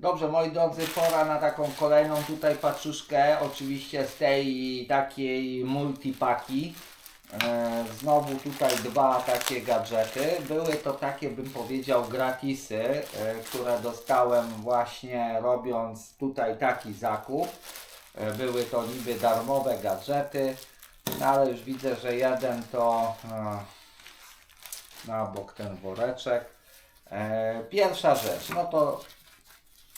Dobrze, moi drodzy, pora na taką kolejną tutaj paczuszkę, oczywiście z tej takiej multipaki. E, Znowu tutaj dwa takie gadżety. Były to takie, bym powiedział, gratisy, e, które dostałem właśnie robiąc tutaj taki zakup. E, Były to niby darmowe gadżety, no ale już widzę, że jeden to na bok ten woreczek. Pierwsza rzecz, no to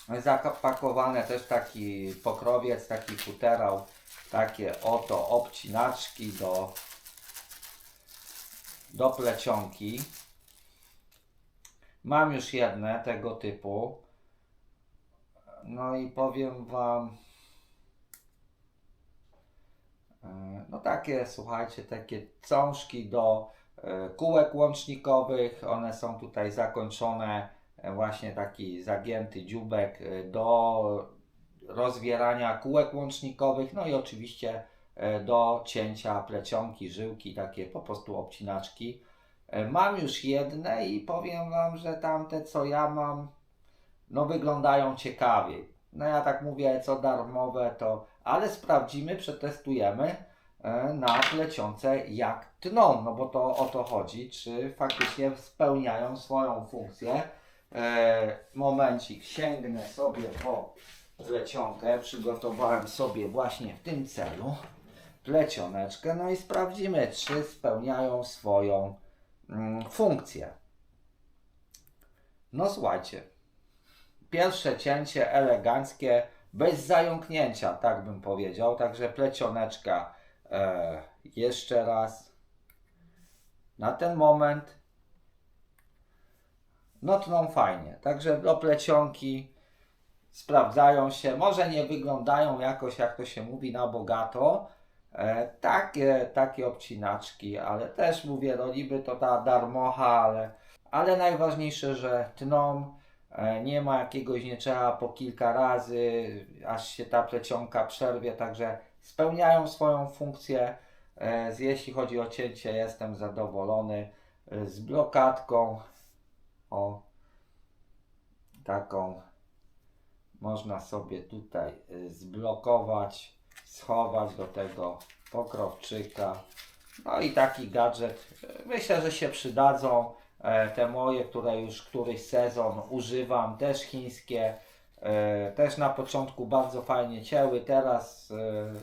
zapakowane też taki pokrowiec, taki futerał, takie oto obcinaczki do, do plecionki. Mam już jedne tego typu. No i powiem Wam, e, no takie, słuchajcie, takie cążki do e, kółek łącznikowych. One są tutaj zakończone właśnie taki zagięty dziubek e, do rozwierania kółek łącznikowych, no i oczywiście e, do cięcia plecionki, żyłki, takie po prostu obcinaczki. E, Mam już jedne i powiem Wam, że tamte co ja mam, no wyglądają ciekawie. No ja tak mówię, co darmowe to, ale sprawdzimy, przetestujemy e, na plecionce jak tną, no bo to o to chodzi, czy faktycznie spełniają swoją funkcję. E, momencik, sięgnę sobie po plecionkę, przygotowałem sobie właśnie w tym celu plecioneczkę, no i sprawdzimy, czy spełniają swoją mm, funkcję. No słuchajcie, pierwsze cięcie eleganckie, bez zająknięcia, tak bym powiedział. Także plecioneczka e, jeszcze raz. Na ten moment no tną fajnie. Także do plecionki sprawdzają się. Może nie wyglądają jakoś, jak to się mówi, na bogato. E, takie, takie obcinaczki, ale też mówię, no niby to ta darmocha, ale, ale najważniejsze, że tną. E, Nie ma jakiegoś, nie trzeba po kilka razy, aż się ta plecionka przerwie, także spełniają swoją funkcję. E, Jeśli chodzi o cięcie, jestem zadowolony z blokadką. O, taką można sobie tutaj y, zblokować, schować do tego pokrowczyka. No i taki gadżet, y, myślę, że się przydadzą. E, Te moje, które już któryś sezon używam, też chińskie, e, też na początku bardzo fajnie cięły, teraz e,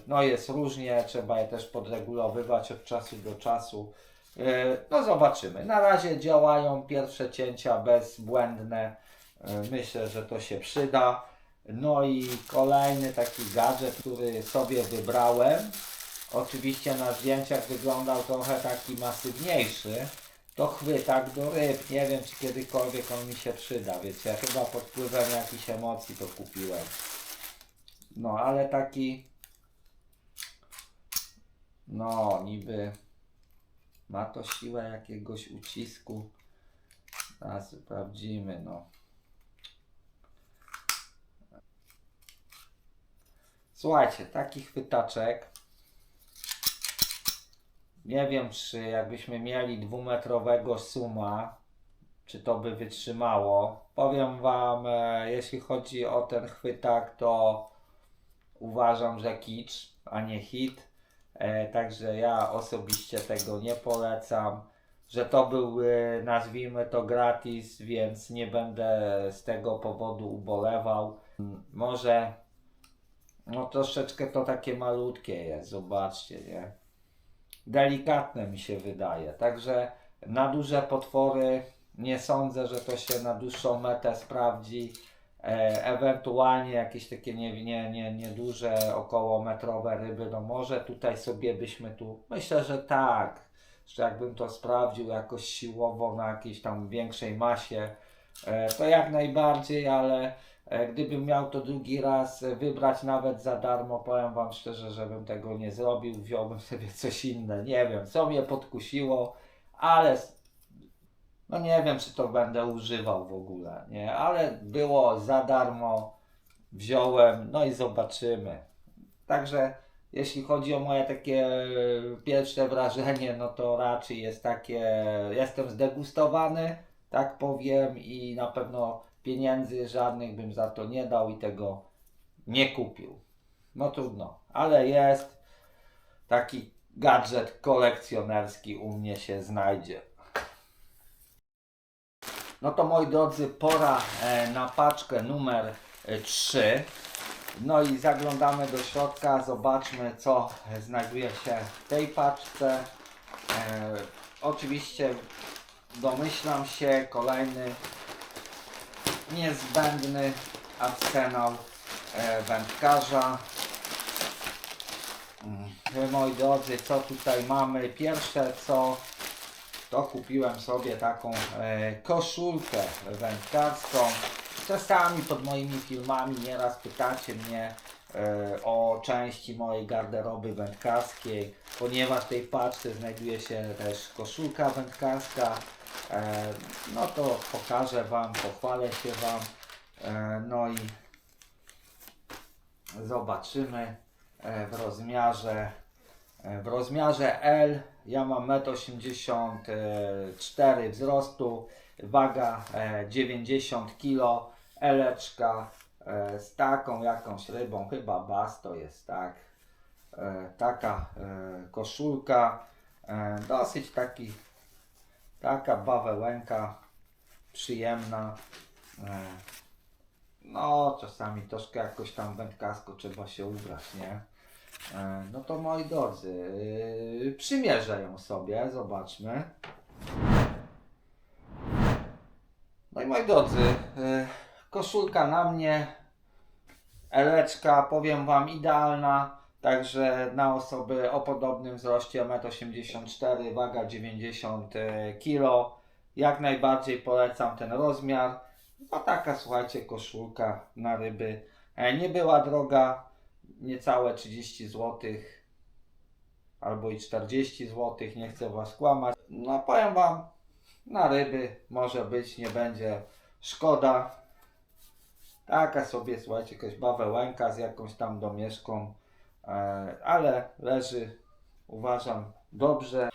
no jest różnie, trzeba je też podregulowywać od czasu do czasu. E, No zobaczymy. Na razie działają pierwsze cięcia bezbłędne. E, Myślę, że to się przyda. No i kolejny taki gadżet, który sobie wybrałem. Oczywiście na zdjęciach wyglądał trochę taki masywniejszy. To chwytak do ryb. Nie wiem, czy kiedykolwiek on mi się przyda. Wiecie, ja chyba pod wpływem jakichś emocji to kupiłem. No, ale taki. No, niby ma to siłę jakiegoś ucisku. Teraz sprawdzimy, no. Słuchajcie, taki chwytaczek. Nie wiem, czy jakbyśmy mieli dwumetrowego suma, czy to by wytrzymało. Powiem Wam, e, jeśli chodzi o ten chwytak, to uważam, że kicz, a nie hit. E, także ja osobiście tego nie polecam. Że to był, e, nazwijmy to gratis, więc nie będę z tego powodu ubolewał. M, Może, no troszeczkę to takie malutkie jest, zobaczcie, nie? Delikatne mi się wydaje. Także na duże potwory nie sądzę, że to się na dłuższą metę sprawdzi. E, ewentualnie jakieś takie nie, nie, nie, nieduże, około metrowe ryby, no może tutaj sobie byśmy tu, myślę, że tak, że jakbym to sprawdził jakoś siłowo na jakiejś tam większej masie, e, to jak najbardziej, ale e, gdybym miał to drugi raz wybrać nawet za darmo, powiem Wam szczerze, żebym tego nie zrobił, wziąłbym sobie coś inne, nie wiem, co mnie podkusiło, ale no nie wiem, czy to będę używał w ogóle, nie, ale było za darmo, wziąłem, no i zobaczymy. Także jeśli chodzi o moje takie pierwsze wrażenie, no to raczej jest takie, jestem zdegustowany, tak powiem, i na pewno pieniędzy żadnych bym za to nie dał i tego nie kupił. No trudno, ale jest taki gadżet kolekcjonerski u mnie się znajdzie. No to moi drodzy, pora e, na paczkę numer 3. No i zaglądamy do środka, zobaczmy co znajduje się w tej paczce. E, oczywiście domyślam się, kolejny niezbędny arsenał e, wędkarza. Mm, Moi drodzy, co tutaj mamy? Pierwsze co to kupiłem sobie taką e, koszulkę wędkarską. Czasami pod moimi filmami nieraz pytacie mnie e, o części mojej garderoby wędkarskiej, ponieważ w tej paczce znajduje się też koszulka wędkarska. E, no to pokażę Wam, pochwalę się Wam. No i zobaczymy w rozmiarze w rozmiarze L ja mam 1,84 m wzrostu waga e, 90 kg eleczka e, z taką jakąś rybą chyba bas to jest tak e, taka e, koszulka e, dosyć taki taka bawełenka przyjemna e, no, czasami troszkę jakoś tam wędkarsko trzeba się ubrać, nie? E, No to moi drodzy, yy, przymierzę ją sobie, zobaczmy. No i moi drodzy, yy, koszulka na mnie, eleczka, powiem Wam, idealna. Także na osoby o podobnym wzroście 1,84 m, waga 90 kg. Jak najbardziej polecam ten rozmiar. No taka, słuchajcie, koszulka na ryby. E, Nie była droga, niecałe 30 zł. Albo i 40 zł, nie chcę Was kłamać. No powiem Wam, na ryby może być, nie będzie szkoda. Taka sobie, słuchajcie, jakaś bawełenka z jakąś tam domieszką, e, ale leży, uważam, dobrze.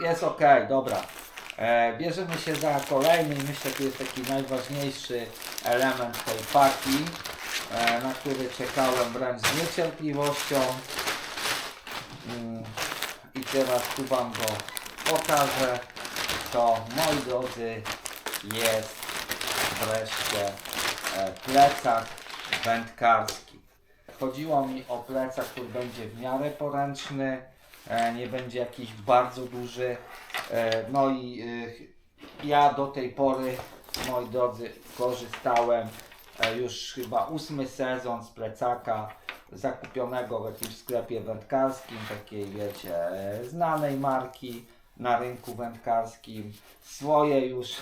Jest ok, dobra. E, bierzemy się za kolejny myślę, że to jest taki najważniejszy element tej paki, na który czekałem wręcz z niecierpliwością. Mm, I teraz tu Wam go pokażę. To, moi drodzy, jest wreszcie e, plecak wędkarski. Chodziło mi o plecak, który będzie w miarę poręczny, e, nie będzie jakiś bardzo duży. E, No i e, ja do tej pory, moi drodzy, korzystałem e, już chyba ósmy sezon z plecaka zakupionego w jakimś sklepie wędkarskim, takiej wiecie, e, znanej marki na rynku wędkarskim. Swoje już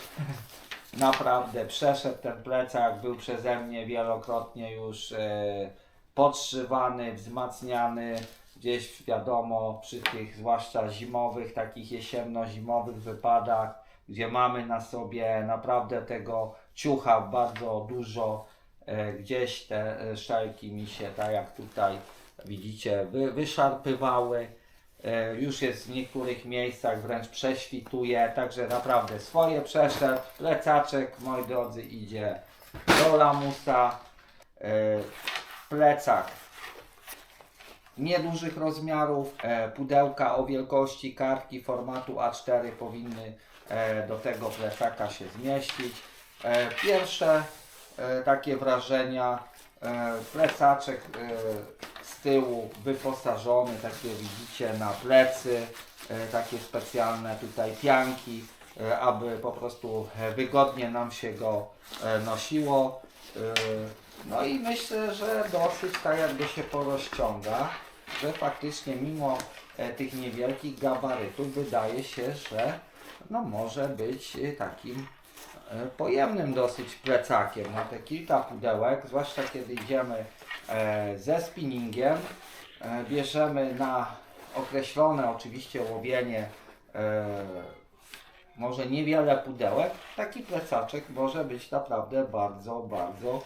naprawdę przeszedł ten plecak, był przeze mnie wielokrotnie już e, podszywany, wzmacniany, gdzieś wiadomo przy tych zwłaszcza zimowych, takich jesienno-zimowych wypadach, gdzie mamy na sobie naprawdę tego ciucha bardzo dużo, e, gdzieś te e, szelki mi się, tak jak tutaj widzicie, wy, wyszarpywały. E, Już jest w niektórych miejscach wręcz prześwituje, także naprawdę swoje przeszedł. Plecaczek, moi drodzy, idzie do lamusa. E, Plecak niedużych rozmiarów, e, pudełka o wielkości kartki formatu A4 powinny e, do tego plecaka się zmieścić. E, Pierwsze e, takie wrażenia, e, plecaczek e, z tyłu wyposażony, takie widzicie na plecy, e, takie specjalne tutaj pianki, e, aby po prostu e, wygodnie nam się go e, nosiło. E, No i myślę, że dosyć tak jakby się porozciąga, że faktycznie mimo e, tych niewielkich gabarytów wydaje się, że no może być e, takim e, pojemnym dosyć plecakiem na te kilka pudełek, zwłaszcza kiedy idziemy e, ze spinningiem, e, bierzemy na określone oczywiście łowienie e, może niewiele pudełek, taki plecaczek może być naprawdę bardzo, bardzo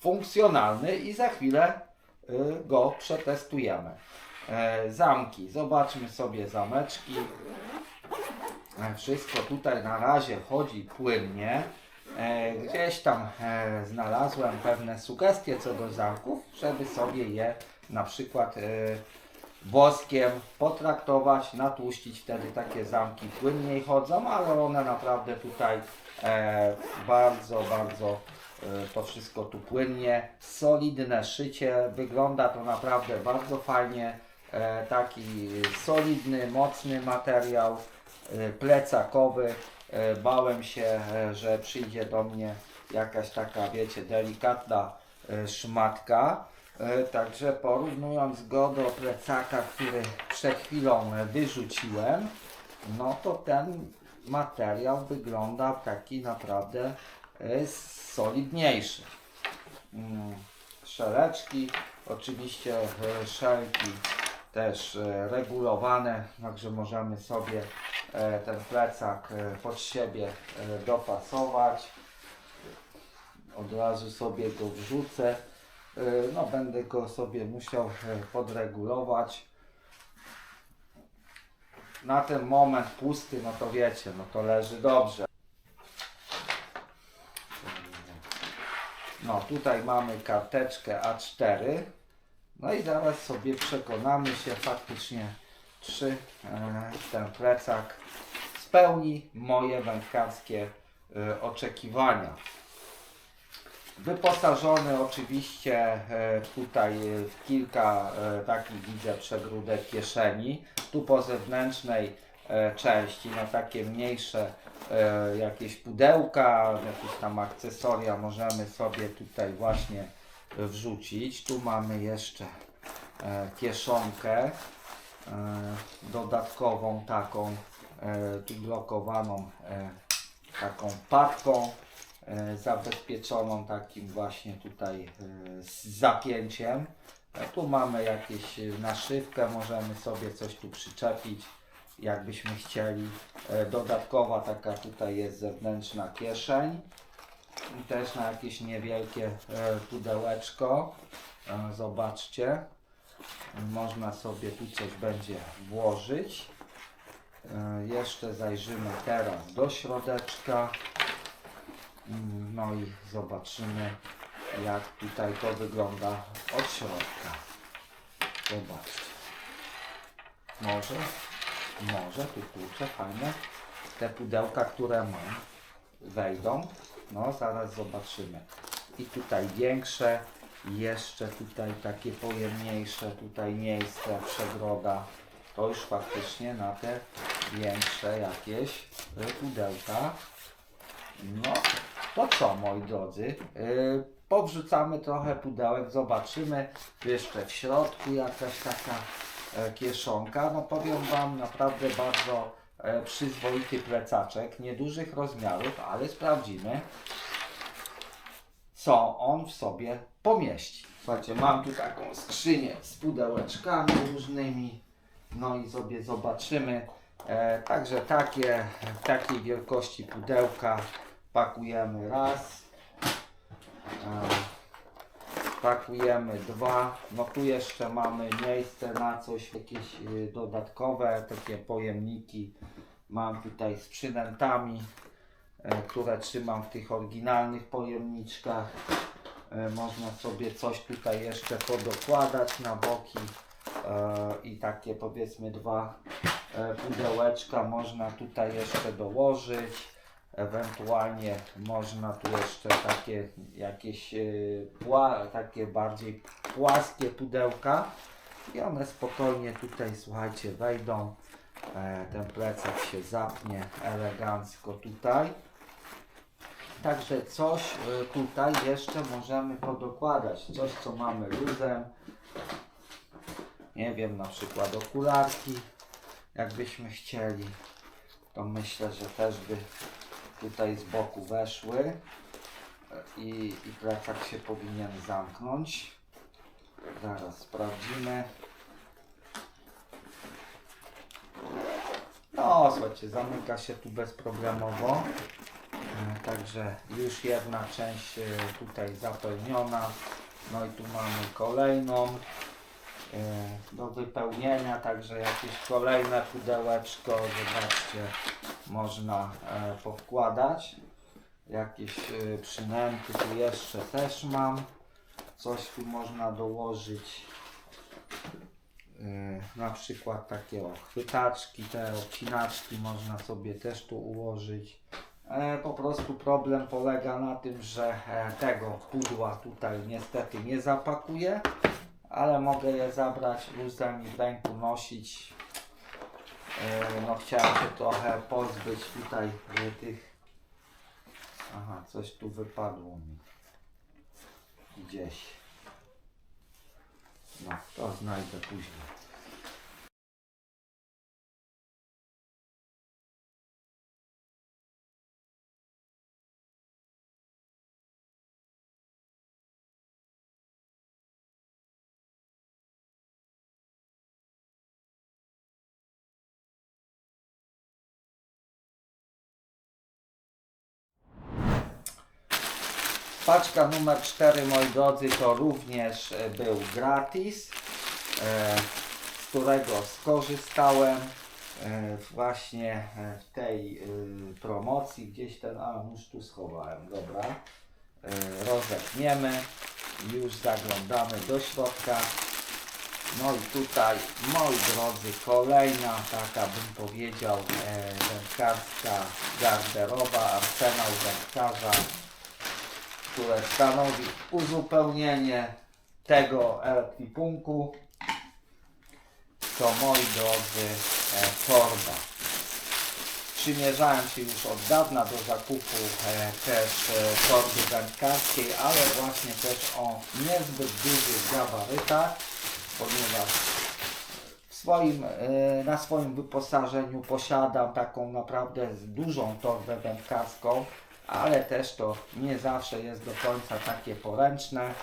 funkcjonalny i za chwilę go przetestujemy. E, zamki, zobaczmy sobie zameczki. E, Wszystko tutaj na razie chodzi płynnie. E, Gdzieś tam e, znalazłem pewne sugestie co do zamków, żeby sobie je na przykład woskiem potraktować, natłuścić, wtedy takie zamki płynniej chodzą, ale one naprawdę tutaj bardzo, bardzo to wszystko tu płynnie, solidne szycie, wygląda to naprawdę bardzo fajnie, taki solidny, mocny materiał, plecakowy, e, bałem się, e, że przyjdzie do mnie jakaś taka, wiecie, delikatna e, szmatka, E, Także porównując go do plecaka, który przed chwilą wyrzuciłem, no to ten materiał wygląda taki naprawdę solidniejszy. Mm, Szeleczki, oczywiście szelki też regulowane, także możemy sobie ten plecak e, pod siebie e, dopasować. Od razu sobie go wrzucę. No będę go sobie musiał e, podregulować. Na ten moment pusty, no to wiecie, no to leży dobrze. No tutaj mamy karteczkę A4. No i zaraz sobie przekonamy się faktycznie, czy e, ten plecak spełni moje wędkarskie e, oczekiwania. Wyposażony oczywiście e, tutaj w kilka takich widzę przegródek kieszeni. Tu po zewnętrznej części na takie mniejsze jakieś pudełka, jakieś tam akcesoria możemy sobie tutaj właśnie wrzucić. Tu mamy jeszcze kieszonkę dodatkową taką e, tu blokowaną e, taką patką e, zabezpieczoną takim właśnie tutaj e, z zapięciem. E, Tu mamy jakieś e, naszywkę, możemy sobie coś tu przyczepić, jakbyśmy chcieli. E, Dodatkowa taka tutaj jest zewnętrzna kieszeń. I też na jakieś niewielkie e, pudełeczko. E, Zobaczcie. Można sobie tu coś będzie włożyć. E, Jeszcze zajrzymy teraz do środeczka. Mm, No i zobaczymy jak tutaj to wygląda od środka. Zobaczcie. Może, może tu kurczę fajne te pudełka, które mam wejdą. No zaraz zobaczymy. I tutaj większe, jeszcze tutaj takie pojemniejsze, tutaj miejsce, przegroda. To już faktycznie na te większe jakieś y, pudełka. No, to co moi drodzy? Yy, powrzucamy trochę pudełek, zobaczymy. Jeszcze w środku jakaś taka e, kieszonka. No powiem Wam naprawdę bardzo e, przyzwoity plecaczek, niedużych rozmiarów, ale sprawdzimy co on w sobie pomieści. Słuchajcie, mam tu taką skrzynię z pudełeczkami różnymi. No i sobie zobaczymy. E, także takie, takiej wielkości pudełka pakujemy raz. E, pakujemy dwa. No tu jeszcze mamy miejsce na coś, jakieś y, dodatkowe, takie pojemniki. Mam tutaj z przynętami, e, które trzymam w tych oryginalnych pojemniczkach. E, Można sobie coś tutaj jeszcze podokładać na boki e, i takie powiedzmy dwa e, pudełeczka można tutaj jeszcze dołożyć. Ewentualnie można tu jeszcze takie jakieś pła, takie bardziej płaskie pudełka i one spokojnie tutaj słuchajcie wejdą. Ten plecak się zapnie elegancko tutaj. Także coś y, tutaj jeszcze możemy podokładać. Coś, co mamy luzem. Nie wiem, na przykład okularki. Jakbyśmy chcieli, to myślę, że też by tutaj z boku weszły. I, i plecak się powinien zamknąć. Zaraz sprawdzimy. No, słuchajcie, zamyka się tu bezproblemowo. E, Także już jedna część e, tutaj zapełniona. No i tu mamy kolejną e, do wypełnienia, także jakieś kolejne pudełeczko. Zobaczcie, można e, powkładać. Jakieś przynęty tu jeszcze też mam. Coś tu można dołożyć. Na przykład takie o, chwytaczki, te obcinaczki można sobie też tu ułożyć. E, po prostu problem polega na tym, że e, tego pudła tutaj niestety nie zapakuję, ale mogę je zabrać luzem i w ręku nosić. E, no chciałem się trochę pozbyć tutaj tych. Aha, coś tu wypadło mi. Gdzieś. No, to znajdę później. Paczka numer 4, moi drodzy, to również e, był gratis, e, z którego skorzystałem e, właśnie w tej promocji. Gdzieś ten, a już tu schowałem, dobra. Rozepniemy, już zaglądamy do środka. No i tutaj, moi drodzy, kolejna taka, bym powiedział, wędkarska garderoba, arsenał wędkarza które stanowi uzupełnienie tego ekwipunku to moi drodzy e, torba. Przymierzałem się już od dawna do zakupu e, też e, torby wędkarskiej, ale właśnie też o niezbyt dużych gabarytach, ponieważ w swoim, e, na swoim wyposażeniu posiadam taką naprawdę dużą torbę wędkarską, ale też to nie zawsze jest do końca takie poręczne.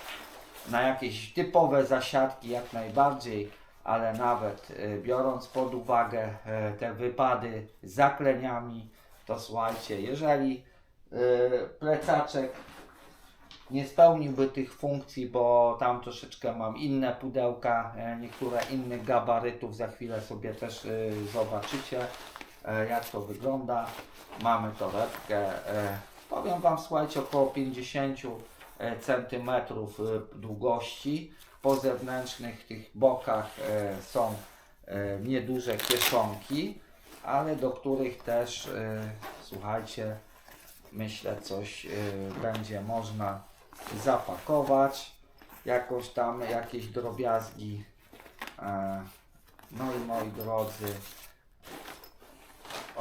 Na jakieś typowe zasiadki jak najbardziej, ale nawet e, biorąc pod uwagę e, te wypady z zakleniami, to słuchajcie, jeżeli e, plecaczek nie spełniłby tych funkcji, bo tam troszeczkę mam inne pudełka, niektóre innych gabarytów, za chwilę sobie też zobaczycie jak to wygląda. Mamy torebkę, powiem Wam słuchajcie około 50 cm długości. Po zewnętrznych tych bokach e, są e, nieduże kieszonki, ale do których też e, słuchajcie myślę coś e, będzie można zapakować jakoś tam jakieś drobiazgi e, no i moi drodzy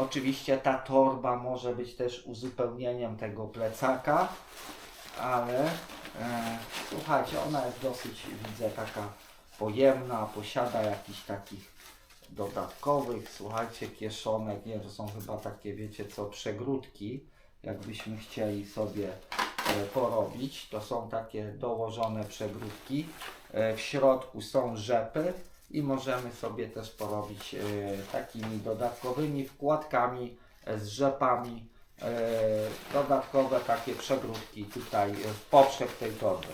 oczywiście ta torba może być też uzupełnieniem tego plecaka ale e, słuchajcie ona jest dosyć widzę taka pojemna posiada jakichś takich dodatkowych słuchajcie kieszonek nie to są chyba takie wiecie co przegródki jakbyśmy chcieli sobie e, porobić. To są takie dołożone przegródki. E, W środku są rzepy i możemy sobie też porobić e, takimi dodatkowymi wkładkami e, z rzepami. e, Dodatkowe takie przegródki tutaj w poprzek tej torby.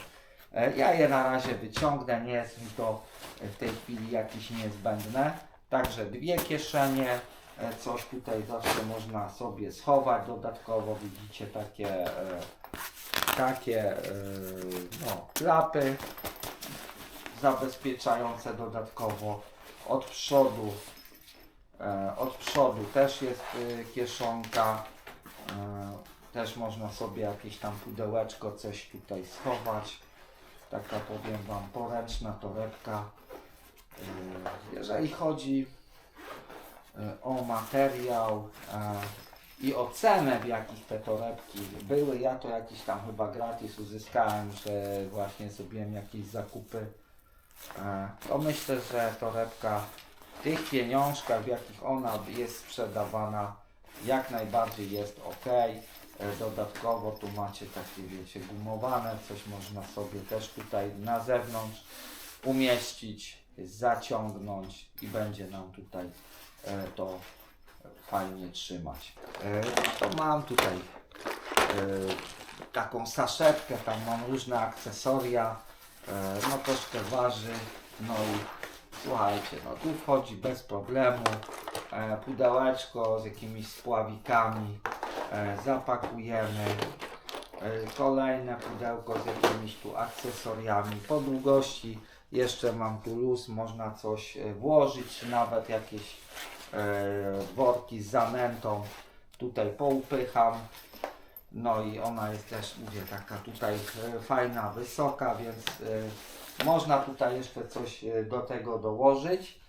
Ja je na razie wyciągnę, nie jest mi to w tej chwili jakieś niezbędne. Także dwie kieszenie, coś tutaj zawsze można sobie schować dodatkowo, widzicie takie, takie no, klapy zabezpieczające dodatkowo. Od przodu e, od przodu też jest e, kieszonka. E, też można sobie jakieś tam pudełeczko coś tutaj schować. Taka powiem wam poręczna torebka. Jeżeli chodzi o materiał i o cenę, w jakich te torebki były, ja to jakiś tam chyba gratis uzyskałem, że właśnie zrobiłem jakieś zakupy. E, To myślę, że torebka w tych pieniążkach, w jakich ona jest sprzedawana, jak najbardziej jest ok. E, Dodatkowo tu macie takie, wiecie, gumowane, coś można sobie też tutaj na zewnątrz umieścić, zaciągnąć i będzie nam tutaj e, to fajnie trzymać. To mam tutaj taką saszetkę, tam mam różne akcesoria, no troszkę waży, no i słuchajcie, no tu wchodzi bez problemu e, pudełeczko z jakimiś spławikami, e, zapakujemy. E, Kolejne pudełko z jakimiś tu akcesoriami. Po długości jeszcze mam tu luz, można coś e, włożyć, nawet jakieś e, worki z zanętą. Tutaj poupycham. No i ona jest też, mówię, taka tutaj e, fajna, wysoka, więc e, można tutaj jeszcze coś e, do tego dołożyć.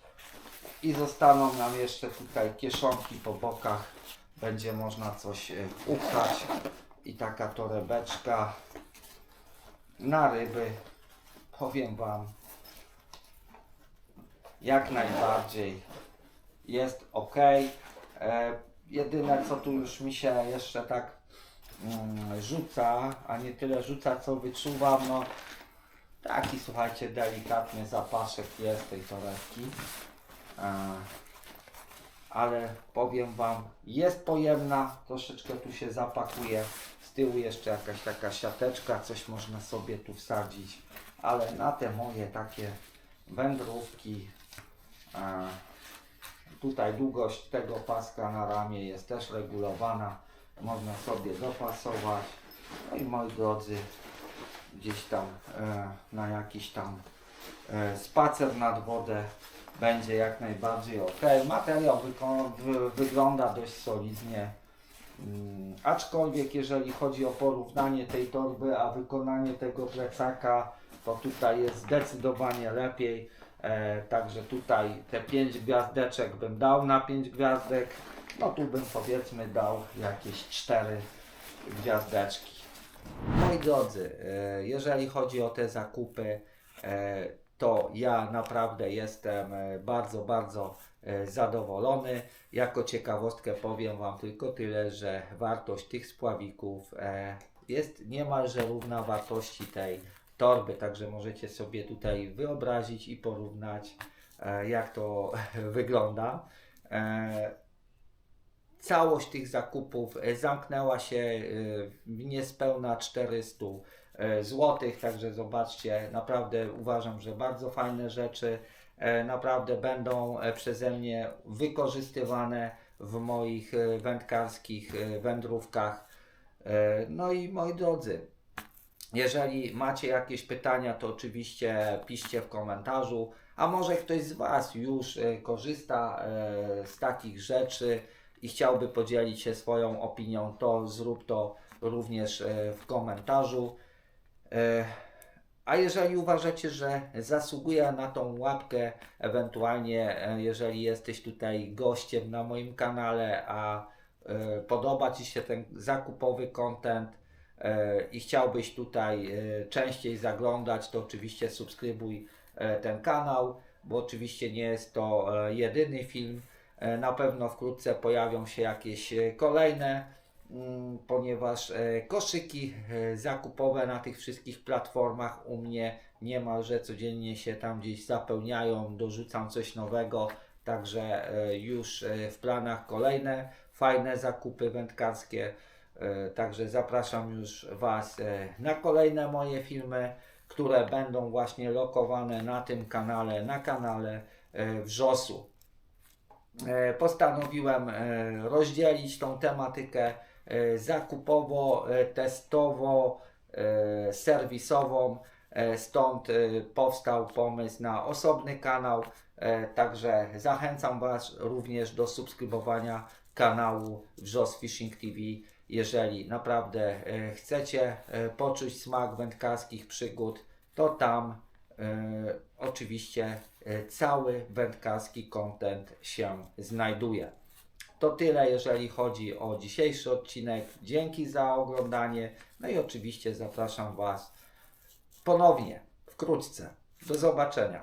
I zostaną nam jeszcze tutaj kieszonki po bokach. Będzie można coś upchać. I taka torebeczka na ryby. Powiem Wam, jak najbardziej jest ok. Jedyne co tu już mi się jeszcze tak mm, rzuca, a nie tyle rzuca co wyczuwam, no taki słuchajcie delikatny zapaszek jest tej torebki. Ale powiem Wam, jest pojemna, troszeczkę tu się zapakuje. Z tyłu jeszcze jakaś taka siateczka, coś można sobie tu wsadzić, ale na te moje takie wędrówki, tutaj długość tego paska na ramię jest też regulowana, można sobie dopasować. No i moi drodzy, gdzieś tam e, na jakiś tam e, spacer nad wodę będzie jak najbardziej ok. Materiał wy- wygląda dość solidnie. Mm, aczkolwiek jeżeli chodzi o porównanie tej torby, a wykonanie tego plecaka, to tutaj jest zdecydowanie lepiej. E, także tutaj te 5 gwiazdeczek bym dał na 5 gwiazdek. No tu bym powiedzmy dał jakieś 4 gwiazdeczki. Moi drodzy, e, jeżeli chodzi o te zakupy, e, to ja naprawdę jestem e, bardzo, bardzo e, zadowolony. Jako ciekawostkę powiem Wam tylko tyle, że wartość tych spławików e, jest niemalże równa wartości tej torby, także możecie sobie tutaj wyobrazić i porównać, e, jak to wygląda. E, Całość tych zakupów e, zamknęła się w niespełna 400 zł, także zobaczcie, naprawdę uważam, że bardzo fajne rzeczy naprawdę będą przeze mnie wykorzystywane w moich wędkarskich wędrówkach. No i moi drodzy, jeżeli macie jakieś pytania, to oczywiście piszcie w komentarzu. A może ktoś z Was już e, korzysta e, z takich rzeczy i chciałby podzielić się swoją opinią, to zrób to również e, w komentarzu. A jeżeli uważacie, że zasługuje na tą łapkę, ewentualnie jeżeli jesteś tutaj gościem na moim kanale, a podoba Ci się ten zakupowy content, i chciałbyś tutaj e, częściej zaglądać, to oczywiście subskrybuj e, ten kanał, bo oczywiście nie jest to e, jedyny film. E, Na pewno wkrótce pojawią się jakieś e, kolejne, mm, ponieważ e, koszyki e, zakupowe na tych wszystkich platformach u mnie niemalże codziennie się tam gdzieś zapełniają, dorzucam coś nowego, także e, już e, w planach kolejne fajne zakupy wędkarskie. E, Także zapraszam już Was e, na kolejne moje filmy, które będą właśnie lokowane na tym kanale, na kanale e, Wrzosu. Postanowiłem rozdzielić tą tematykę zakupowo, testowo, serwisową. Stąd powstał pomysł na osobny kanał. Także zachęcam Was również do subskrybowania kanału Wrzos Fishing TV jeżeli naprawdę e, chcecie e, poczuć smak wędkarskich przygód, to tam e, oczywiście cały wędkarski content się znajduje. To tyle, jeżeli chodzi o dzisiejszy odcinek. Dzięki za oglądanie. No i oczywiście zapraszam Was ponownie, wkrótce. Do zobaczenia.